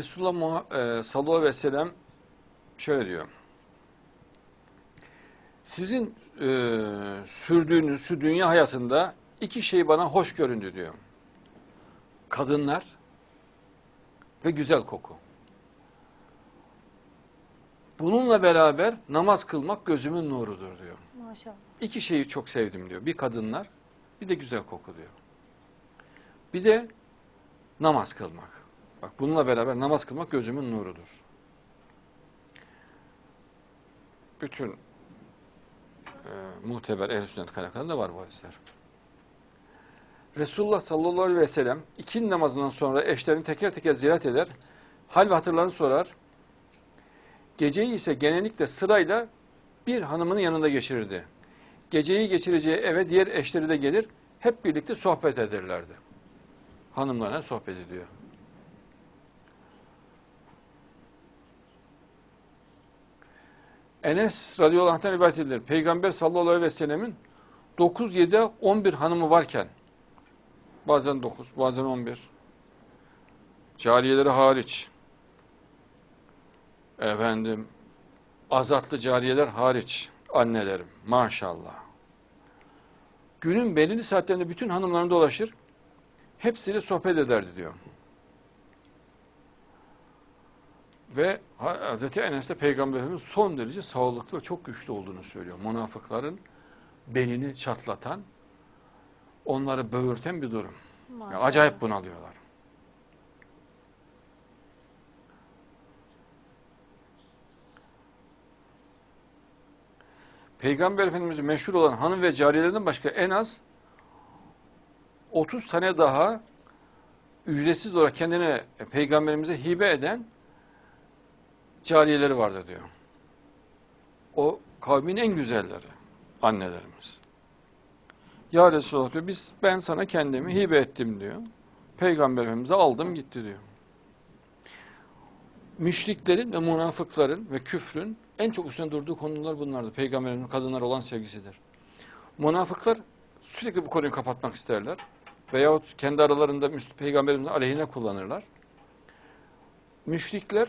Resulullah e, sallallahu aleyhi ve sellem şöyle diyor. Sizin e, sürdüğünüz şu dünya hayatında iki şey bana hoş göründü diyor. Kadınlar ve güzel koku. Bununla beraber namaz kılmak gözümün nurudur diyor. Maşallah. İki şeyi çok sevdim diyor. Bir kadınlar, bir de güzel koku diyor. Bir de namaz kılmak. Bak bununla beraber namaz kılmak gözümün nurudur. Bütün e, muteber ehl sünnet kaynaklarında var bu hadisler. Resulullah sallallahu aleyhi ve sellem ikindi namazından sonra eşlerini teker teker ziyaret eder. Hal ve hatırlarını sorar. Geceyi ise genellikle sırayla bir hanımının yanında geçirirdi. Geceyi geçireceği eve diğer eşleri de gelir. Hep birlikte sohbet ederlerdi. Hanımlarına sohbet ediyor. Enes radıyallahu anh'tan rivayet edilir. Peygamber sallallahu aleyhi ve sellemin 9, 7, 11 hanımı varken bazen 9, bazen 11 cariyeleri hariç efendim azatlı cariyeler hariç annelerim maşallah. Günün belirli saatlerinde bütün hanımlarını dolaşır. Hepsiyle sohbet ederdi diyor. Ve Hz. Enes de Peygamberimiz son derece sağlıklı ve çok güçlü olduğunu söylüyor. Münafıkların belini çatlatan, onları böğürten bir durum. Maşallah. Ya acayip bunalıyorlar. Peygamber Efendimiz'in meşhur olan hanım ve cariyelerden başka en az 30 tane daha ücretsiz olarak kendine peygamberimize hibe eden cariyeleri vardı diyor. O kavmin en güzelleri annelerimiz. Ya Resulallah diyor biz ben sana kendimi hibe ettim diyor. Peygamber Efendimiz'e aldım gitti diyor. Müşriklerin ve münafıkların ve küfrün en çok üstüne durduğu konular bunlardır. Peygamberin kadınlar olan sevgisidir. Münafıklar sürekli bu konuyu kapatmak isterler. Veyahut kendi aralarında Peygamberimizin aleyhine kullanırlar. Müşrikler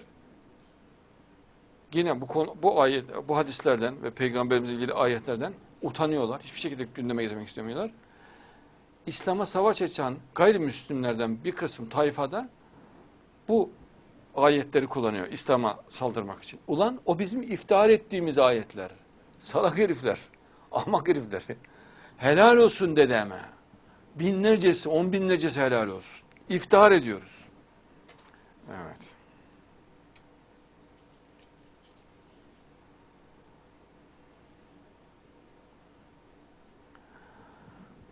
yine bu konu, bu ayet, bu hadislerden ve peygamberimizle ilgili ayetlerden utanıyorlar. Hiçbir şekilde gündeme getirmek istemiyorlar. İslam'a savaş açan gayrimüslimlerden bir kısım tayfada bu ayetleri kullanıyor İslam'a saldırmak için. Ulan o bizim iftihar ettiğimiz ayetler. Salak herifler, ahmak herifler. Helal olsun dedeme. Binlercesi, on binlercesi helal olsun. İftihar ediyoruz. Evet.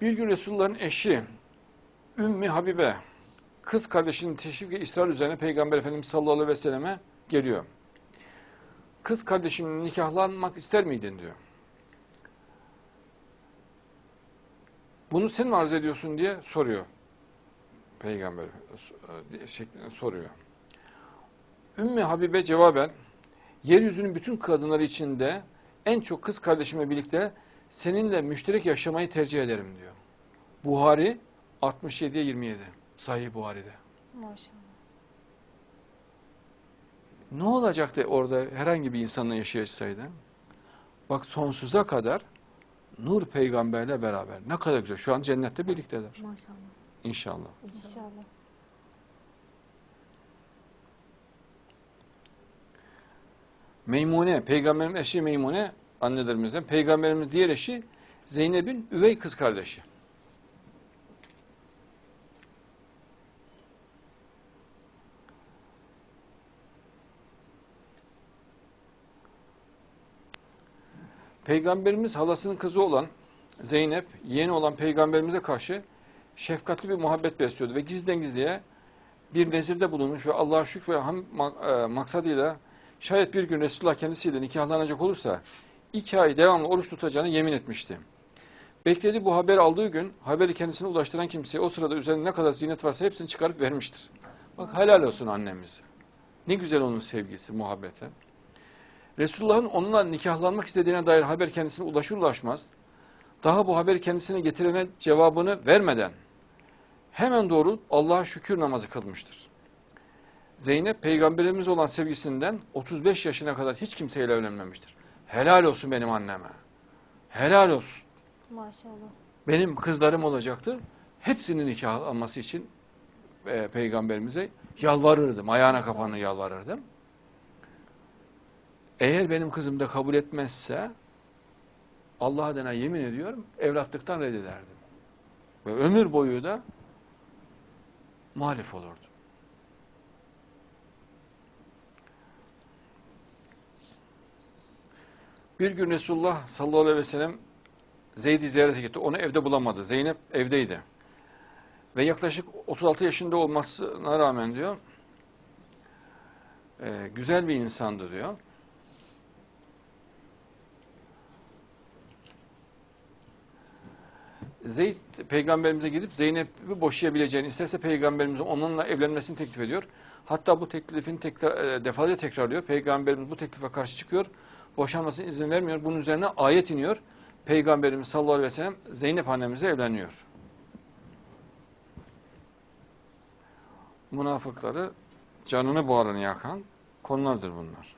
Bir gün Resulullah'ın eşi Ümmü Habibe kız kardeşinin teşvik ve ısrar üzerine Peygamber Efendimiz sallallahu aleyhi ve selleme geliyor. Kız kardeşimle nikahlanmak ister miydin diyor. Bunu sen mi arz ediyorsun diye soruyor. Peygamber e, şeklinde soruyor. Ümmü Habibe cevaben yeryüzünün bütün kadınları içinde en çok kız kardeşimle birlikte seninle müşterek yaşamayı tercih ederim diyor. Buhari 67'ye 27. Sahih Buhari'de. Maşallah. Ne olacaktı orada herhangi bir insanla yaşayışsaydı? Bak sonsuza kadar Nur peygamberle beraber. Ne kadar güzel. Şu an cennette birlikteler. Maşallah. İnşallah. İnşallah. Meymune, peygamberin eşi Meymune annelerimizden. Peygamberimiz diğer eşi Zeynep'in üvey kız kardeşi. Peygamberimiz halasının kızı olan Zeynep, yeğeni olan peygamberimize karşı şefkatli bir muhabbet besliyordu ve gizliden gizliye bir nezirde bulunmuş ve Allah'a şükür ve ham e, maksadıyla şayet bir gün Resulullah kendisiyle nikahlanacak olursa iki ay devamlı oruç tutacağını yemin etmişti. Bekledi bu haberi aldığı gün haberi kendisine ulaştıran kimseye o sırada üzerinde ne kadar zinet varsa hepsini çıkarıp vermiştir. Bak helal olsun annemiz. Ne güzel onun sevgisi, muhabbeti. Resulullah'ın onunla nikahlanmak istediğine dair haber kendisine ulaşır ulaşmaz, daha bu haberi kendisine getirene cevabını vermeden hemen doğru Allah'a şükür namazı kılmıştır. Zeynep peygamberimiz olan sevgisinden 35 yaşına kadar hiç kimseyle evlenmemiştir. Helal olsun benim anneme. Helal olsun. Maşallah. Benim kızlarım olacaktı. Hepsinin nikah alması için e, peygamberimize yalvarırdım. Ayağına kapanı yalvarırdım. Eğer benim kızım da kabul etmezse Allah adına yemin ediyorum evlatlıktan reddederdim. Ve ömür boyu da muhalif olurdum. Bir gün Resulullah sallallahu aleyhi ve sellem Zeyd'i ziyarete gitti. Onu evde bulamadı. Zeynep evdeydi. Ve yaklaşık 36 yaşında olmasına rağmen diyor, e, güzel bir insandı diyor. Zeyd peygamberimize gidip Zeynep'i boşayabileceğini, isterse peygamberimizin onunla evlenmesini teklif ediyor. Hatta bu teklifini tekrar, e, defalarca tekrarlıyor. Peygamberimiz bu teklife karşı çıkıyor. Boşanmasına izin vermiyor. Bunun üzerine ayet iniyor. Peygamberimiz sallallahu aleyhi ve sellem Zeynep annemizle evleniyor. Münafıkları canını buharını yakan konulardır bunlar.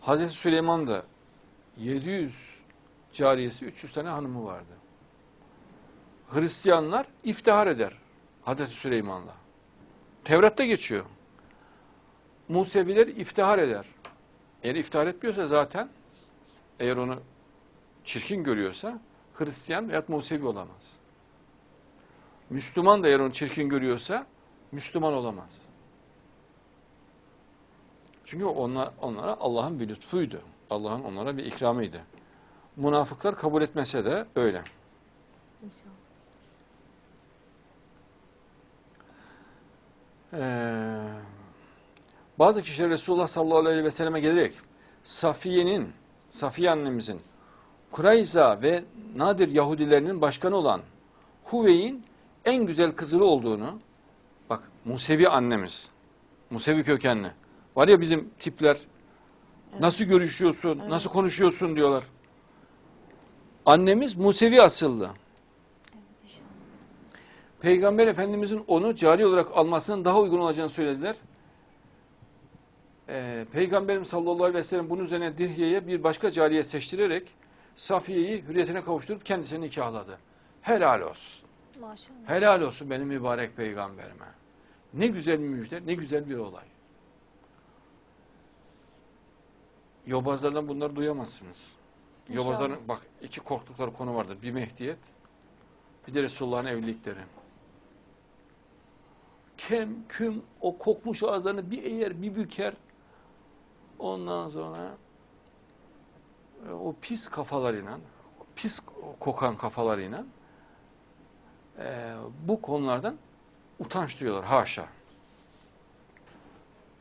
Hazreti Süleyman da 700 cariyesi 300 tane hanımı vardı. Hristiyanlar iftihar eder Hazreti Süleyman'la. Tevrat'ta geçiyor. Museviler iftihar eder. Eğer iftihar etmiyorsa zaten eğer onu çirkin görüyorsa Hristiyan veya Musevi olamaz. Müslüman da eğer onu çirkin görüyorsa Müslüman olamaz. Çünkü onlar, onlara Allah'ın bir lütfuydu. Allah'ın onlara bir ikramıydı. Münafıklar kabul etmese de öyle. İnşallah. Ee, bazı kişiler Resulullah sallallahu aleyhi ve selleme gelerek Safiye'nin, Safiye annemizin Kurayza ve Nadir Yahudilerinin başkanı olan Huvey'in en güzel kızılı olduğunu, bak Musevi annemiz, Musevi kökenli. Var ya bizim tipler, Evet. nasıl görüşüyorsun, Evet. nasıl konuşuyorsun diyorlar. Annemiz Musevi asıllı. Peygamber Efendimizin onu cari olarak almasının daha uygun olacağını söylediler. Ee, Peygamberimiz sallallahu aleyhi ve sellem bunun üzerine Dihye'ye bir başka cariye seçtirerek Safiye'yi hürriyetine kavuşturup kendisini nikahladı. Helal olsun. Maşallah. Helal olsun benim mübarek peygamberime. Ne güzel bir müjde, ne güzel bir olay. Yobazlardan bunları duyamazsınız. İnşallah. Yobazların bak iki korktukları konu vardır. Bir Mehdiyet, bir de Resulullah'ın evlilikleri. Kem, küm, o kokmuş ağızlarını bir eğer, bir büker. Ondan sonra e, o pis kafalarıyla, pis kokan kafalarıyla e, bu konulardan utanç duyuyorlar. Haşa.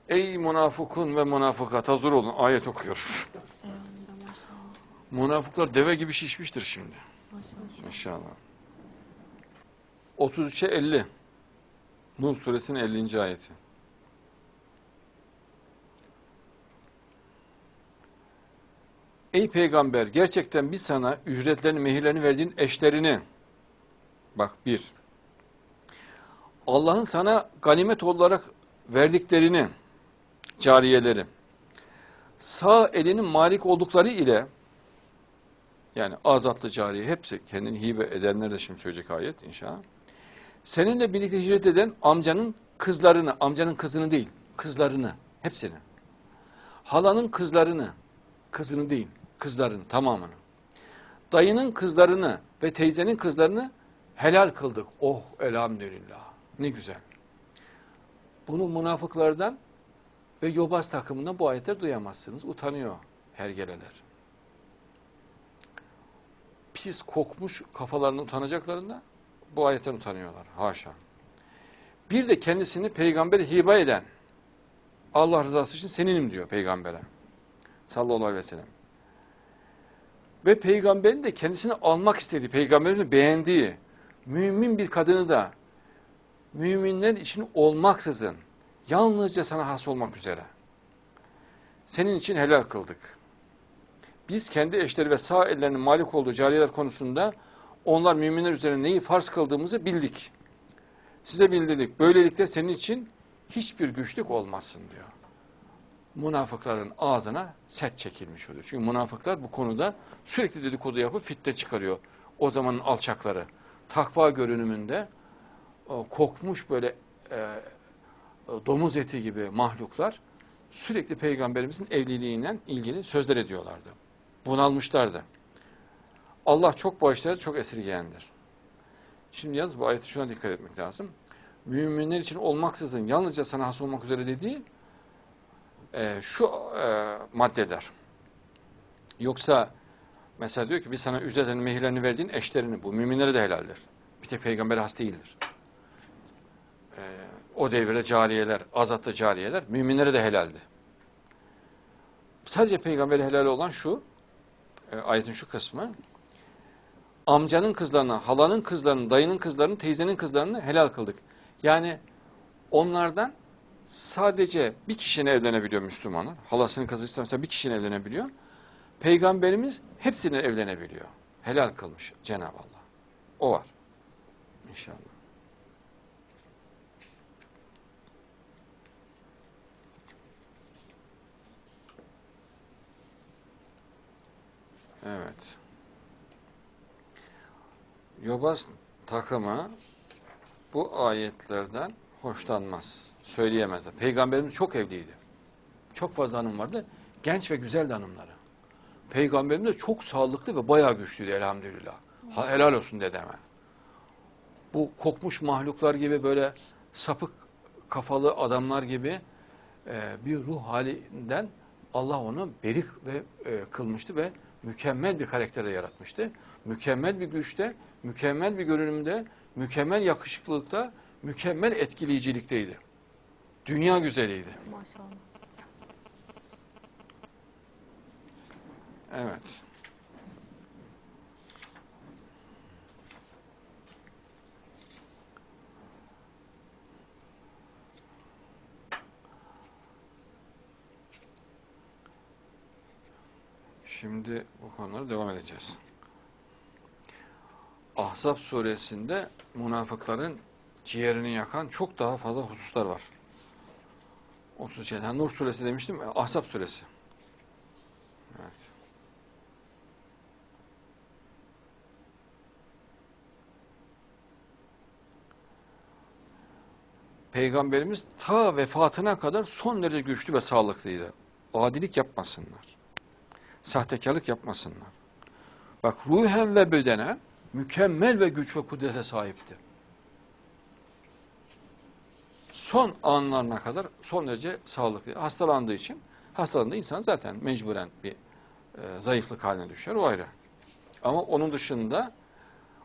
Ey münafıkun ve münafıkat hazır olun. Ayet okuyor. Münafıklar deve gibi şişmiştir şimdi. İnşallah. 33'e 50. Nur suresinin 50. ayeti. Ey peygamber gerçekten biz sana ücretlerini, mehirlerini verdiğin eşlerini bak bir Allah'ın sana ganimet olarak verdiklerini cariyeleri sağ elinin malik oldukları ile yani azatlı cariye hepsi kendini hibe edenler de şimdi söyleyecek ayet inşallah. Seninle birlikte hicret eden amcanın kızlarını, amcanın kızını değil, kızlarını, hepsini. Halanın kızlarını, kızını değil, kızlarını tamamını. Dayının kızlarını ve teyzenin kızlarını helal kıldık. Oh elhamdülillah. Ne güzel. Bunu münafıklardan ve yobaz takımından bu ayetler duyamazsınız. Utanıyor hergeleler pis kokmuş kafalarını utanacaklarında bu ayetten utanıyorlar. Haşa. Bir de kendisini peygambere hibe eden Allah rızası için seninim diyor peygambere. Sallallahu aleyhi ve sellem. Ve peygamberin de kendisini almak istediği, peygamberin beğendiği mümin bir kadını da müminler için olmaksızın yalnızca sana has olmak üzere senin için helal kıldık biz kendi eşleri ve sağ ellerinin malik olduğu cariyeler konusunda onlar müminler üzerine neyi farz kıldığımızı bildik. size bildirdik. Böylelikle senin için hiçbir güçlük olmasın diyor. Münafıkların ağzına set çekilmiş oluyor. Çünkü münafıklar bu konuda sürekli dedikodu yapıp fitne çıkarıyor. O zamanın alçakları. Takva görünümünde o kokmuş böyle e, domuz eti gibi mahluklar sürekli peygamberimizin evliliğiyle ilgili sözler ediyorlardı. Bunalmışlardı. Allah çok bağışlayan, çok esirgeyendir. Şimdi yalnız bu ayete şuna dikkat etmek lazım. Müminler için olmaksızın yalnızca sana has olmak üzere dediği e, şu e, maddeler. Yoksa mesela diyor ki biz sana ücretlerini, mehirlerini verdiğin eşlerini bu. Müminlere de helaldir. Bir tek peygambere has değildir. E, o devirde cariyeler, azatlı cariyeler müminlere de helaldi. Sadece peygambere helal olan şu, e, ayetin şu kısmı, amcanın kızlarını, halanın kızlarını, dayının kızlarını, teyzenin kızlarını helal kıldık. Yani onlardan sadece bir kişinin evlenebiliyor Müslümanlar. Halasının kızı ise mesela bir kişinin evlenebiliyor. Peygamberimiz hepsinin evlenebiliyor. Helal kılmış Cenab-ı Allah. O var. İnşallah. Evet. Yobaz takımı bu ayetlerden hoşlanmaz, söyleyemezler. Peygamberimiz çok evliydi. Çok fazla hanım vardı. Genç ve güzeldi hanımları. Peygamberimiz de çok sağlıklı ve bayağı güçlüydü elhamdülillah. Ha, helal olsun dedeme. Bu kokmuş mahluklar gibi böyle sapık kafalı adamlar gibi e, bir ruh halinden Allah onu berik ve e, kılmıştı ve mükemmel bir karakterde yaratmıştı. Mükemmel bir güçte, mükemmel bir görünümde, mükemmel yakışıklılıkta, mükemmel etkileyicilikteydi. Dünya güzeliydi. Maşallah. Evet. Şimdi bu konulara devam edeceğiz. Ahzab suresinde münafıkların ciğerini yakan çok daha fazla hususlar var. 30 şey. Ha, Nur suresi demiştim. Ahzab suresi. Evet. Peygamberimiz ta vefatına kadar son derece güçlü ve sağlıklıydı. Adilik yapmasınlar. Sahtekarlık yapmasınlar. Bak ruhen ve bedenen mükemmel ve güç ve kudrete sahipti. Son anlarına kadar son derece sağlıklı. Hastalandığı için hastalandığı insan zaten mecburen bir e, zayıflık haline düşer. O ayrı. Ama onun dışında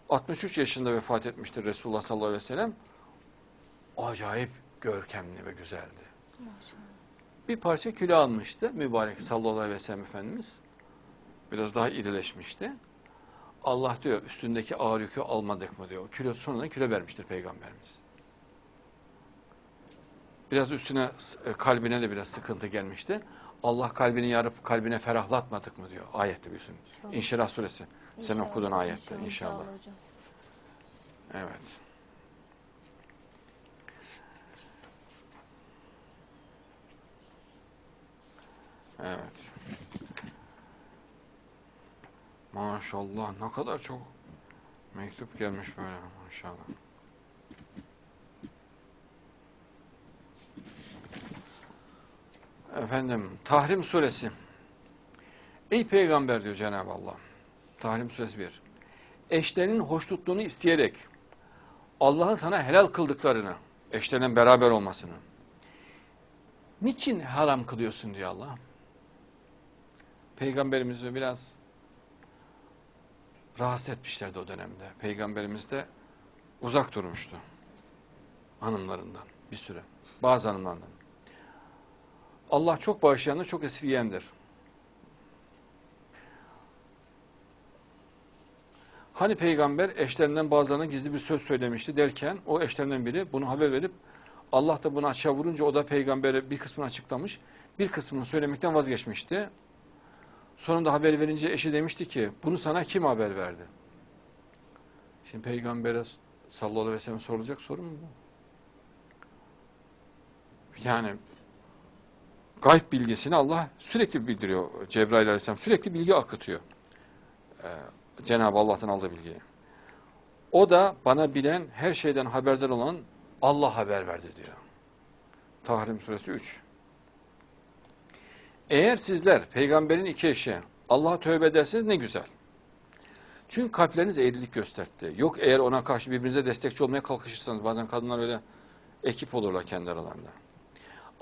63 yaşında vefat etmiştir Resulullah sallallahu aleyhi ve sellem. Acayip görkemli ve güzeldi. Maşallah. Bir parça kilo almıştı mübarek sallallahu aleyhi ve sellem Efendimiz. Biraz daha irileşmişti. Allah diyor üstündeki ağır yükü almadık mı diyor. Kilo sonunda kilo vermiştir Peygamberimiz. Biraz üstüne e, kalbine de biraz sıkıntı gelmişti. Allah kalbini yarıp kalbine ferahlatmadık mı diyor ayette bir. İnşallah. İnşirah suresi. Sen İnşallah, okuduğun ayette inşallah. hocam. Evet. Evet. Maşallah ne kadar çok mektup gelmiş böyle maşallah. Efendim Tahrim suresi. Ey peygamber diyor Cenab-ı Allah. Tahrim suresi 1 eşlerinin hoşnutluğunu isteyerek Allah'ın sana helal kıldıklarını, eşlerinin beraber olmasını niçin haram kılıyorsun diyor Allah. Peygamberimizi biraz rahatsız etmişlerdi o dönemde. Peygamberimiz de uzak durmuştu hanımlarından bir süre. Bazı hanımlardan. Allah çok bağışlayandır, çok esirgeyendir. Hani peygamber eşlerinden bazılarına gizli bir söz söylemişti derken o eşlerinden biri bunu haber verip Allah da bunu açığa vurunca o da peygambere bir kısmını açıklamış. Bir kısmını söylemekten vazgeçmişti. Sonunda haber verince eşi demişti ki bunu sana kim haber verdi? Şimdi peygambere sallallahu aleyhi ve sellem sorulacak soru mu bu? yani gayb bilgisini Allah sürekli bildiriyor. Cebrail aleyhisselam sürekli bilgi akıtıyor. Ee, Cenab-ı Allah'tan aldığı bilgiyi. O da bana bilen, her şeyden haberdar olan Allah haber verdi diyor. Tahrim suresi 3. Eğer sizler peygamberin iki eşi Allah'a tövbe ederseniz ne güzel. Çünkü kalpleriniz eğrilik gösterdi. Yok eğer ona karşı birbirinize destekçi olmaya kalkışırsanız bazen kadınlar öyle ekip olurlar kendi aralarında.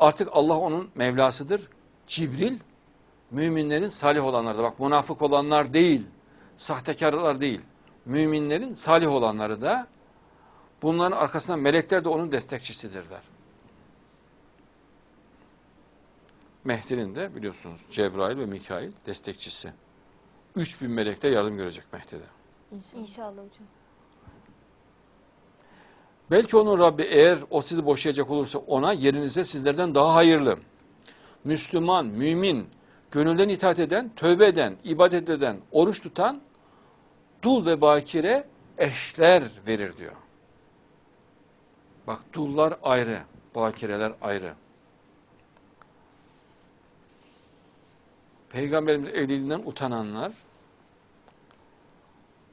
Artık Allah onun Mevlasıdır. Cibril müminlerin salih olanları da bak münafık olanlar değil, sahtekarlar değil. Müminlerin salih olanları da bunların arkasından melekler de onun destekçisidirler. Mehdi'nin de biliyorsunuz Cebrail ve Mikail destekçisi. 3000 melek de yardım görecek Mehdi'de. İnşallah. İnşallah hocam. Belki onun Rabbi eğer o sizi boşayacak olursa ona yerinize sizlerden daha hayırlı. Müslüman, mümin, gönülden itaat eden, tövbe eden, ibadet eden, oruç tutan, dul ve bakire eşler verir diyor. Bak dullar ayrı, bakireler ayrı. Peygamberimiz evliliğinden utananlar,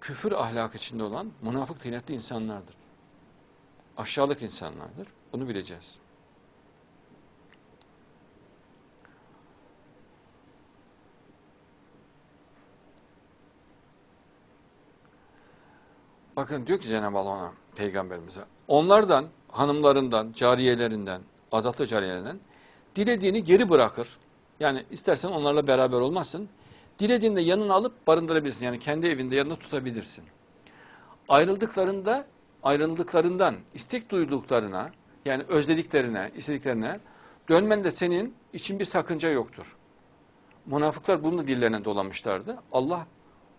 küfür ahlak içinde olan münafık tinetli insanlardır aşağılık insanlardır. Bunu bileceğiz. Bakın diyor ki Cenab-ı Allah ona, peygamberimize. Onlardan, hanımlarından, cariyelerinden, azatlı cariyelerinden dilediğini geri bırakır. Yani istersen onlarla beraber olmazsın. Dilediğinde yanına alıp barındırabilirsin. Yani kendi evinde yanına tutabilirsin. Ayrıldıklarında ayrıldıklarından istek duyduklarına yani özlediklerine, istediklerine dönmen de senin için bir sakınca yoktur. Münafıklar bunu da dillerine dolamışlardı. Allah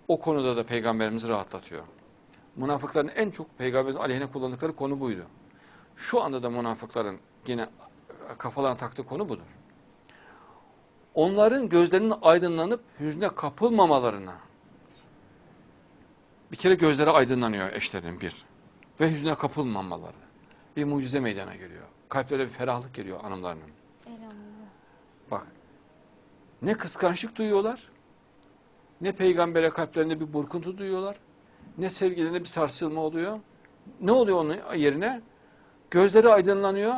o konuda da peygamberimizi rahatlatıyor. Münafıkların en çok peygamberin aleyhine kullandıkları konu buydu. Şu anda da münafıkların yine kafalarına taktığı konu budur. Onların gözlerinin aydınlanıp hüzne kapılmamalarına bir kere gözleri aydınlanıyor eşlerin bir ve hüzne kapılmamaları. Bir mucize meydana geliyor. Kalplere bir ferahlık geliyor hanımlarının. Elhamdülillah. Bak ne kıskançlık duyuyorlar, ne peygambere kalplerinde bir burkuntu duyuyorlar, ne sevgilerinde bir sarsılma oluyor. Ne oluyor onun yerine? Gözleri aydınlanıyor,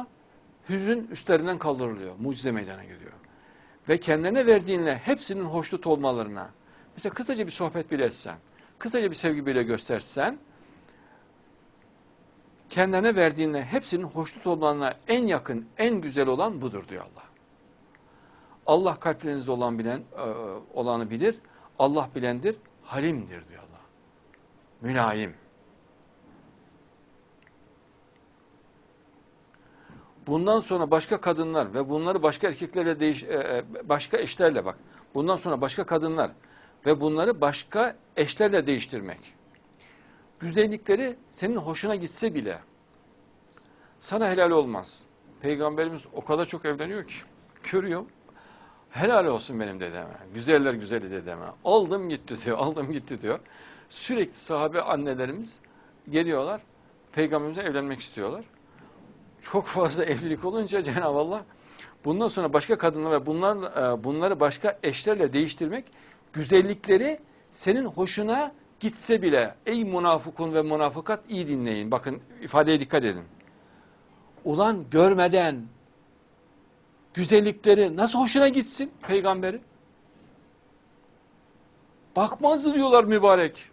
hüzün üstlerinden kaldırılıyor, mucize meydana geliyor. Ve kendilerine verdiğinle hepsinin hoşnut olmalarına, mesela kısaca bir sohbet bile etsen, kısaca bir sevgi bile göstersen, kendilerine verdiğinle hepsinin hoşnut olmalarına en yakın, en güzel olan budur diyor Allah. Allah kalplerinizde olan bilen e, olanı bilir. Allah bilendir, halimdir diyor Allah. Mülayim. Bundan sonra başka kadınlar ve bunları başka erkeklerle değiş, e, e, başka eşlerle bak. Bundan sonra başka kadınlar ve bunları başka eşlerle değiştirmek. Güzellikleri senin hoşuna gitse bile sana helal olmaz. Peygamberimiz o kadar çok evleniyor ki. Görüyorum. Helal olsun benim dedeme. Güzeller güzeli dedeme. Aldım gitti diyor. Aldım gitti diyor. Sürekli sahabe annelerimiz geliyorlar. Peygamberimize evlenmek istiyorlar. Çok fazla evlilik olunca Cenab-ı Allah bundan sonra başka kadınlar ve bunlar, e, bunları başka eşlerle değiştirmek güzellikleri senin hoşuna gitse bile ey münafıkun ve münafıkat iyi dinleyin. Bakın ifadeye dikkat edin. Ulan görmeden güzellikleri nasıl hoşuna gitsin peygamberi? Bakmaz diyorlar mübarek.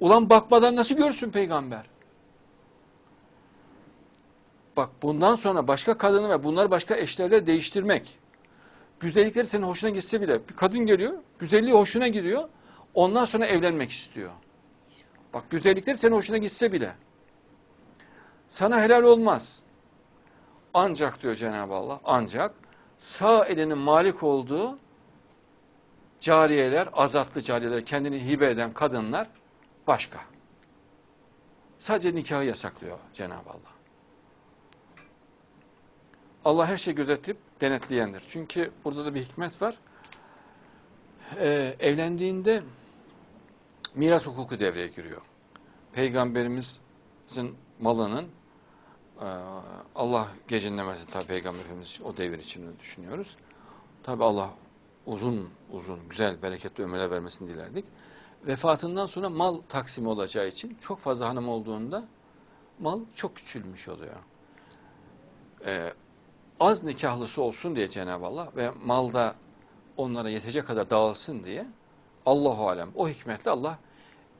Ulan bakmadan nasıl görsün peygamber? Bak bundan sonra başka kadını ve bunları başka eşlerle değiştirmek. Güzellikleri senin hoşuna gitse bile bir kadın geliyor, güzelliği hoşuna gidiyor. Ondan sonra evlenmek istiyor. Bak güzellikleri senin hoşuna gitse bile. Sana helal olmaz. Ancak diyor Cenab-ı Allah, ancak sağ elinin malik olduğu cariyeler, azatlı cariyeler, kendini hibe eden kadınlar başka. Sadece nikahı yasaklıyor Cenab-ı Allah. Allah her şeyi gözetip denetleyendir. Çünkü burada da bir hikmet var. Ee, evlendiğinde miras hukuku devreye giriyor. Peygamberimizin malının Ee, Allah gecinden versin tabi Peygamber Efendimiz o devir için düşünüyoruz. Tabi Allah uzun uzun güzel bereketli ömürler vermesini dilerdik. Vefatından sonra mal taksimi olacağı için çok fazla hanım olduğunda mal çok küçülmüş oluyor. Ee, az nikahlısı olsun diye Cenab-ı Allah ve malda onlara yetecek kadar dağılsın diye Allahu alem o hikmetle Allah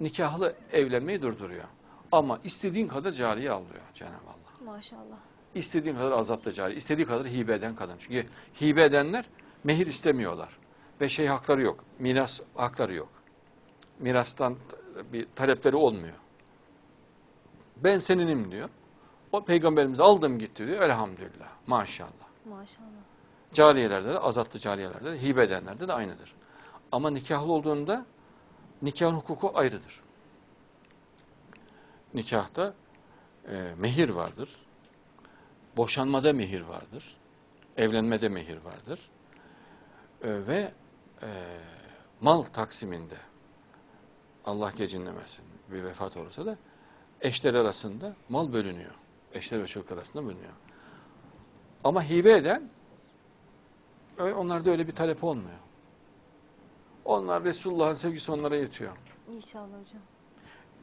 nikahlı evlenmeyi durduruyor. Ama istediğin kadar cariye alıyor Cenab-ı Allah. Maşallah. İstediğin kadar azatlı cari, istediği kadar hibe eden kadın. Çünkü hibe edenler mehir istemiyorlar. Ve şey hakları yok, miras hakları yok. Mirastan bir talepleri olmuyor. Ben seninim diyor. O peygamberimiz aldım gitti diyor. Elhamdülillah. Maşallah. Maşallah. Cariyelerde de, azatlı cariyelerde de, hibe edenlerde de aynıdır. Ama nikahlı olduğunda nikahın hukuku ayrıdır. Nikahta e, mehir vardır. Boşanmada mehir vardır. Evlenmede mehir vardır. E, ve e, mal taksiminde Allah gecinden versin bir vefat olursa da eşler arasında mal bölünüyor. Eşler ve çocuk arasında bölünüyor. Ama hibe eden Ö- Onlarda öyle bir talep olmuyor. Onlar Resulullah'ın sevgisi onlara yetiyor. İnşallah hocam.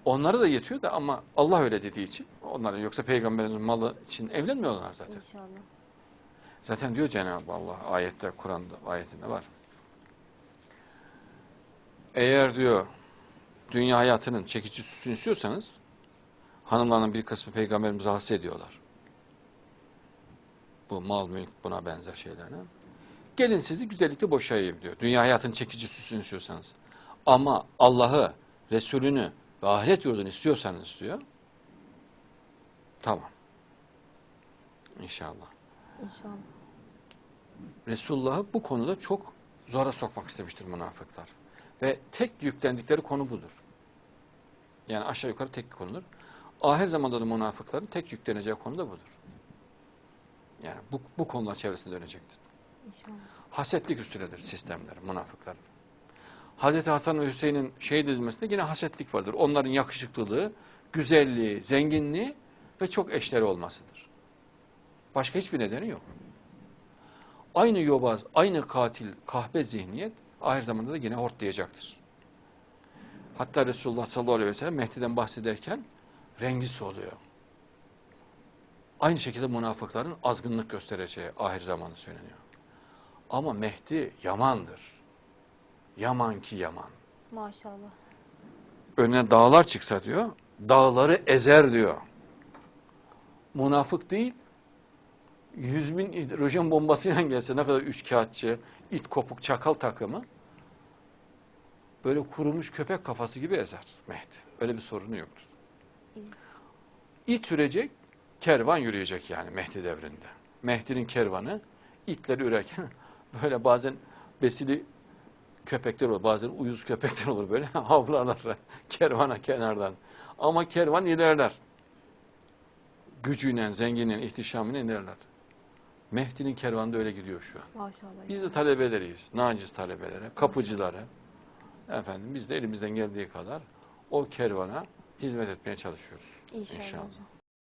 Onlara da yetiyor da ama Allah öyle dediği için onlara yoksa peygamberimizin malı için evlenmiyorlar zaten. İnşallah. Zaten diyor Cenab-ı Allah ayette Kur'an'da ayetinde var. Eğer diyor dünya hayatının çekici süsünü istiyorsanız hanımların bir kısmı peygamberimizi rahatsız ediyorlar. Bu mal mülk buna benzer şeylerle. Gelin sizi güzellikle boşayayım diyor. Dünya hayatının çekici süsünü istiyorsanız. Ama Allah'ı, Resulünü ve ahiret yurdunu istiyorsanız diyor. Tamam. İnşallah. İnşallah. Resulullah'ı bu konuda çok zora sokmak istemiştir münafıklar. Ve tek yüklendikleri konu budur. Yani aşağı yukarı tek konudur. Ahir zamanda da münafıkların tek yükleneceği konu da budur. Yani bu, bu konular çevresinde dönecektir. İnşallah. Hasetlik üstünedir sistemler, münafıkların. Hazreti Hasan ve Hüseyin'in şehit edilmesinde yine hasetlik vardır. Onların yakışıklılığı, güzelliği, zenginliği ve çok eşleri olmasıdır. Başka hiçbir nedeni yok. Aynı yobaz, aynı katil, kahpe zihniyet ahir zamanda da yine hortlayacaktır. Hatta Resulullah sallallahu aleyhi ve sellem Mehdi'den bahsederken rengi soluyor. Aynı şekilde münafıkların azgınlık göstereceği ahir zamanı söyleniyor. Ama Mehdi yamandır. Yaman ki yaman. Maşallah. Önüne dağlar çıksa diyor, dağları ezer diyor. Münafık değil, yüz bin hidrojen bombasıyla gelse ne kadar üç kağıtçı, it kopuk çakal takımı, böyle kurumuş köpek kafası gibi ezer Mehdi. Öyle bir sorunu yoktur. İt ürecek, kervan yürüyecek yani Mehdi devrinde. Mehdi'nin kervanı itleri ürerken böyle bazen besili köpekler olur, bazen uyuz köpekler olur böyle havlarlar kervana kenardan. Ama kervan ilerler. Gücüyle, zenginliğiyle, ihtişamıyla ilerler. Mehdi'nin kervanı da öyle gidiyor şu an. Maşallah. Biz de talebeleriyiz, naciz talebelere, kapıcılara. Efendim biz de elimizden geldiği kadar o kervana hizmet etmeye çalışıyoruz. İnşallah. İnşallah.